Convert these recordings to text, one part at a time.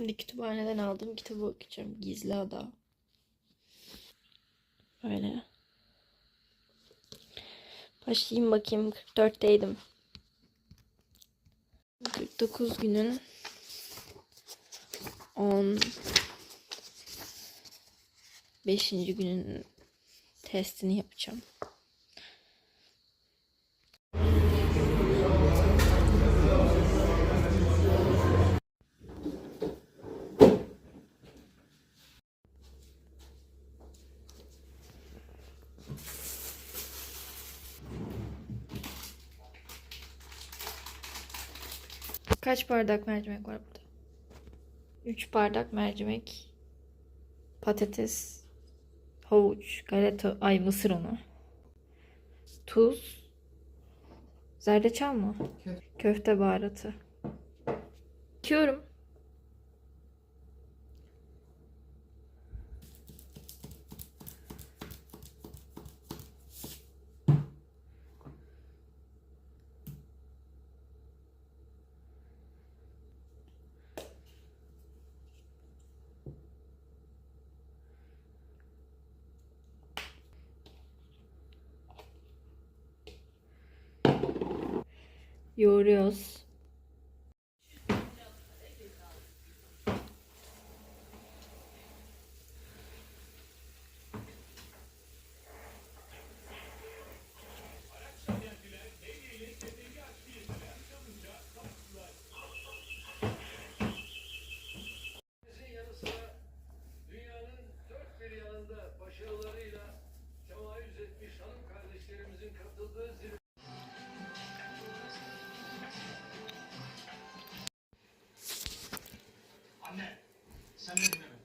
Şimdi kütüphaneden aldığım kitabı okuyacağım. Gizli Ada. Böyle. Başlayayım bakayım. 44'teydim. 49 günün 10 5. günün testini yapacağım. Kaç bardak mercimek var burada? 3 bardak mercimek, patates, havuç, galeta, ay mısır unu, tuz, zerdeçal mı? Köfte baharatı. Yıkıyorum. Yoğuruyoruz. Amen. Some of them.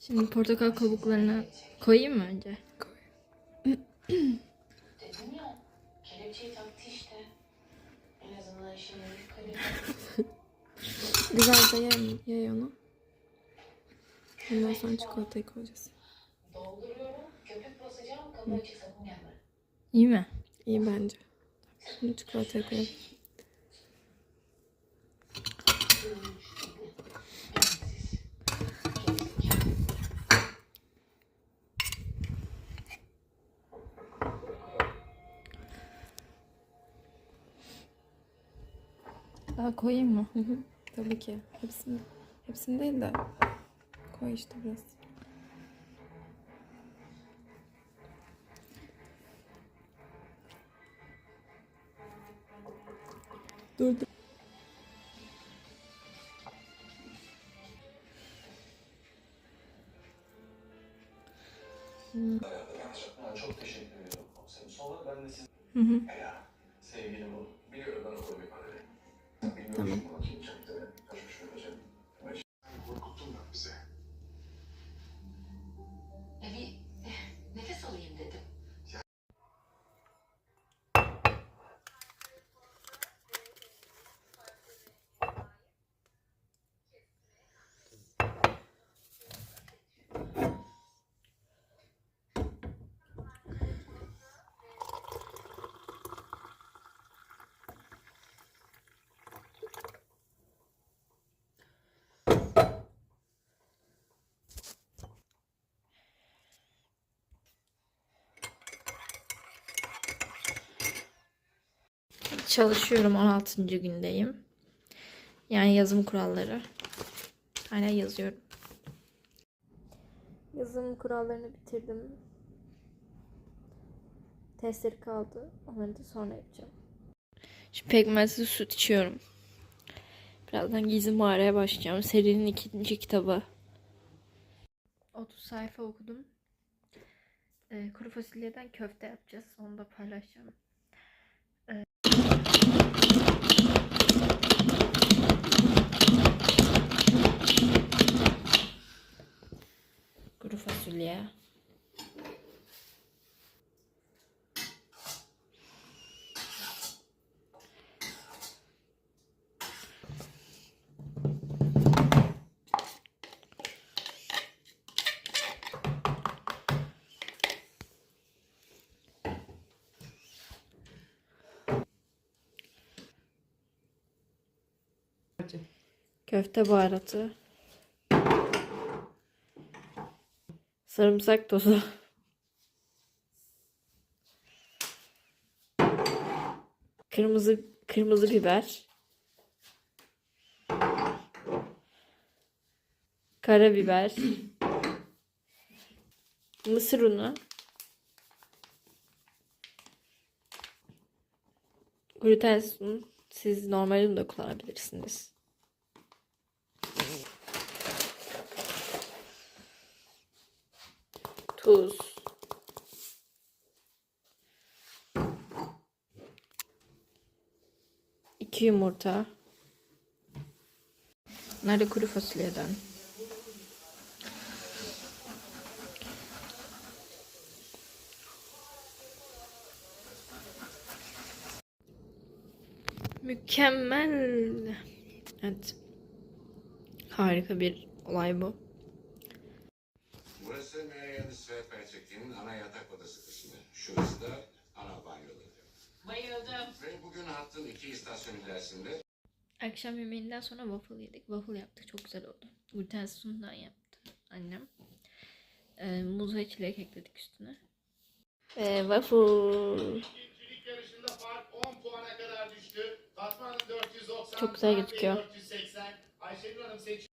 Şimdi portakal kabuklarını koyayım mı önce? Dedim ya, kelepçeyi taktı işte. En azından şimdi kalem Güzelce yay, yay onu. Ondan sonra çikolatayı koyacağız. İyi mi? İyi bence. Şimdi çikolatayı koyalım. Daha koyayım mı? Hı hı. Tabii ki. Hepsini, hepsini değil de koy işte biraz. Dur dur. Ha, çok teşekkür komiserim. Sonra ben de siz... Hı hı. Ya sevgilim o. Çalışıyorum 16. gündeyim. Yani yazım kuralları. Hala yazıyorum. Yazım kurallarını bitirdim. Testleri kaldı. Onları da sonra yapacağım. Şimdi pekmezli süt içiyorum. Birazdan gizli mağaraya başlayacağım. Serinin ikinci kitabı. 30 sayfa okudum. Ee, kuru fasulyeden köfte yapacağız. Onu da paylaşacağım. Fasulye. Köfte baharatı. Sarımsak tozu. Kırmızı kırmızı biber. Karabiber. Mısır unu. Glutensiz un. Siz normal un da kullanabilirsiniz. Tuz. İki yumurta. Bunlar da kuru fasulyeden. Mükemmel. Evet. Harika bir olay bu. Burası ve Petrik'in ana yatak odası kısmı. Şurası da ana banyoları. Bayıldım. Ve bugün hattın iki istasyonu ilerisinde Akşam yemeğinden sonra waffle yedik. Waffle yaptık. Çok güzel oldu. Glutensiz undan yaptı annem. Ee, muz ve çilek ekledik üstüne. Ve waffle. İkincilik yarışında fark 10 puana kadar düştü. Fatma Hanım 490, Çok güzel gözüküyor. 480. Ayşenur Hanım seç